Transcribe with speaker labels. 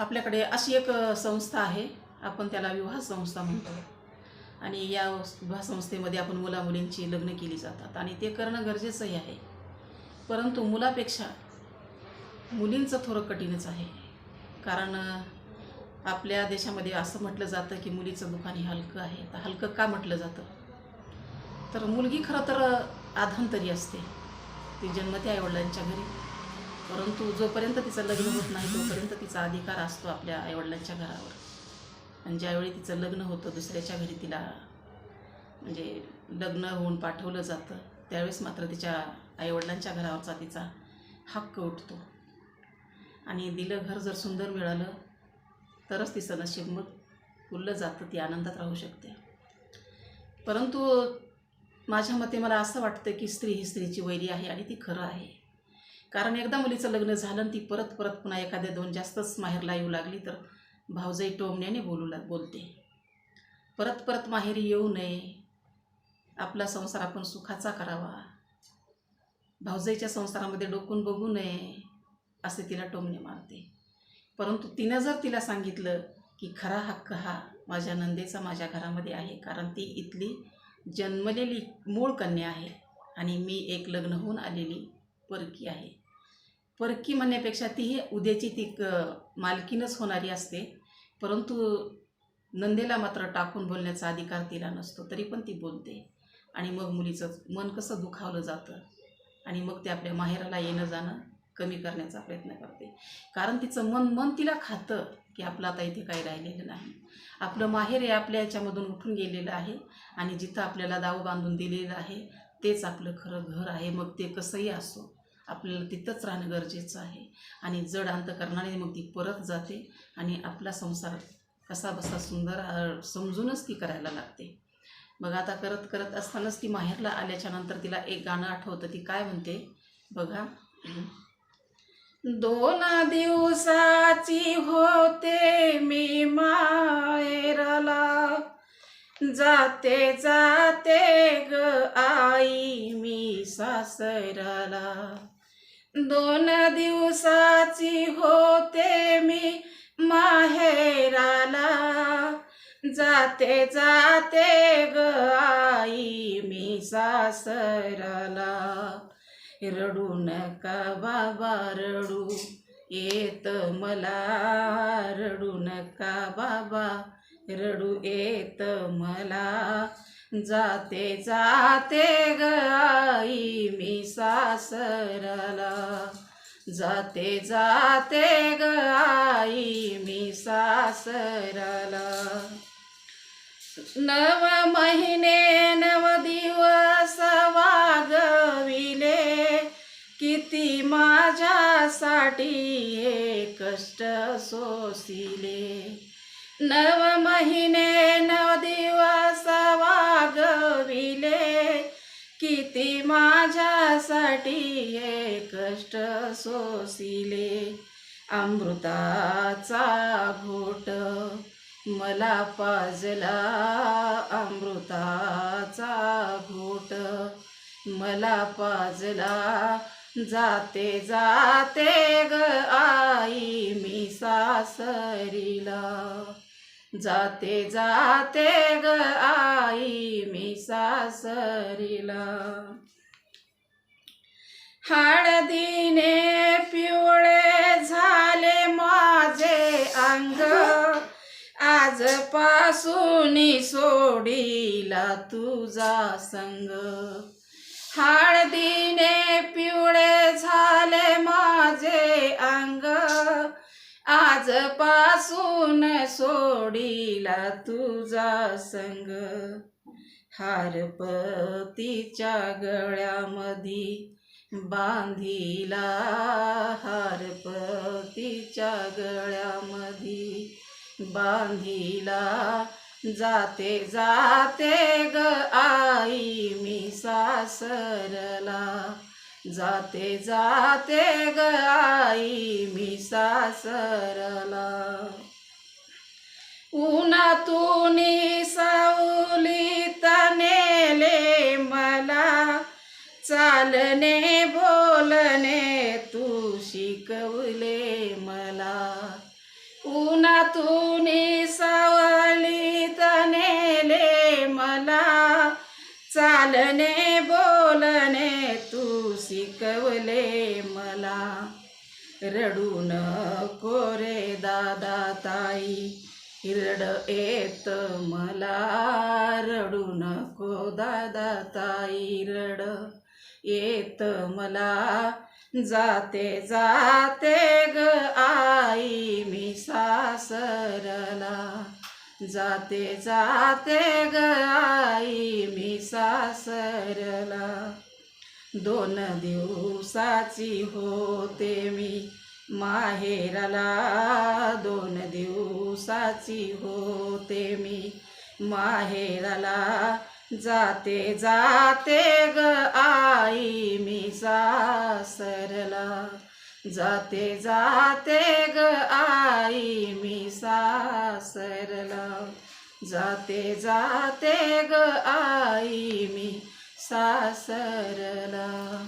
Speaker 1: आपल्याकडे अशी एक संस्था आहे. आपण त्याला विवाह संस्था म्हणतो. आणि या विवाह संस्थेमध्ये आपण मुलामुलींची लग्न केली जातात आणि ते करणं गरजेचंही आहे. परंतु मुलापेक्षा मुलींचं थोडं कठीणच आहे. कारण आपल्या देशामध्ये असं म्हटलं जातं की मुलीचं दुकान हे हलकं आहे. तर हलकं का म्हटलं जातं? तर मुलगी खरं तर आधांतरी असते. ती जन्मते आईवडिलांच्या घरी. परंतु जोपर्यंत तिचं लग्न होत नाही तोपर्यंत तिचा अधिकार असतो आपल्या आईवडिलांच्या घरावर. आणि ज्यावेळी तिचं लग्न होतं दुसऱ्याच्या घरी तिला म्हणजे लग्न होऊन पाठवलं जातं त्यावेळेस मात्र तिच्या आईवडिलांच्या घरावरचा तिचा हक्क उठतो. आणि दिलं घर जर सुंदर मिळालं तरच तिचं नशीब मग फुललं जातं ती आनंदात राहू शकते. परंतु माझ्या मते मला असं वाटतं की स्त्री ही स्त्रीची वैरी आहे आणि ती खरं आहे. कारण एकदा मुलीचं लग्न झालं ती परत परत पुन्हा एखाद्या दोन जास्तच माहेरला येऊ लागली तर भाऊजाई टोमण्याने बोलू लाग बोलते. परत परत माहेरी येऊ नये. आपला संसार आपण सुखाचा करावा. भाऊजाईच्या संसारामध्ये डोकून बघू नये असे तिला टोमणे मारते परंतु तिनं जर तिला सांगितलं की खरा हक्क हा माझ्या नंदेचा माझ्या घरामध्ये आहे कारण ती इथली जन्मलेली मूळ कन्या आहे आणि मी एक लग्न होऊन आलेली परकी आहे. परकी म्हणण्यापेक्षा तीही उद्याची ती क मालकीनच होणारी असते. परंतु नंदेला मात्र टाकून बोलण्याचा अधिकार तिला नसतो तरी पण ती बोलते. आणि मग मुलीचं मन कसं दुखावलं जातं आणि मग ते आपल्या माहेराला येणं जाणं कमी करण्याचा प्रयत्न करते. कारण तिचं मन मन तिला खातं की आपलं आता इथे काही राहिलेलं नाही. आपलं माहेर हे आपल्या याच्यामधून उठून गेलेलं आहे आणि जिथं आपल्याला दाव बांधून दिलेलं आहे तेच आपलं खरं घर आहे. मग ते कसंही असो आपल्याला तिथंच राहणं गरजेचं आहे. आणि जड अंतकरणाने मग ती परत जाते आणि आपला संसार कसा बसा सुंदर समजूनच ती करायला लागते. बघा आता करत करत असतानाच ती माहेरला आल्याच्यानंतर तिला एक गाणं आठवतं. ती काय म्हणते? बघा. दोन दिवसाची होते मी माहेरला. जाते जाते ग आई मी सासराला दोन दिवसाची होते मी माहेराला. जाते जाते ग आई मी सासराला रडू नका बाबा रडू. येत मला. रडू नका बाबा रडू येत मला. जाते जाते ग आई मी सासराला. जाते जाते ग आई मी सासराला. नव महिने नव दिवस वागविले. किती माझ्यासाठी हे कष्ट सोसिले. नव महिने नव दिवस वागविले किती माझ्यासाठी हे कष्ट सोसिले. अमृताचा घोट मला पाजला. अमृताचा घोट मला पाजला. जाते जाते ग आई मी सासरीला. जाते जाते ग सासरीला. हळदीने पिवळे झाले माझे अंग. आजपासून सोडीला तुझा संग. हळदीने पिवळे झाले माझे अंग. आजपासून सोडीला तुझा संग. हारपतीच्या गळ्यामध्ये बांधिला हारपतीच्या गळ्यामध्ये बांधिला जाते जाते ग आई मी सासरला. जाते जाते ग आई मी सासरला. उन्हातून चालणे बोलणे तू शिकवले मला. तुनी सावली तनेले मला. चालणे बोलणे तू शिकवले मला. रडू नको रे दादा ताई हिरड येत मला. रडू नको दादा ताई रड येत मला. जाते जाते ग आई मी सासरला. जाते जाते ग आई मी सासरला. दोन दिवसाची होते मी माहेराला. दोन दिवसाची होते मी माहेराला. जाते जाते ग आई मी सासरला. जाते जाते ग आई मी सासरला. जाते जाते ग आई मी सासरला.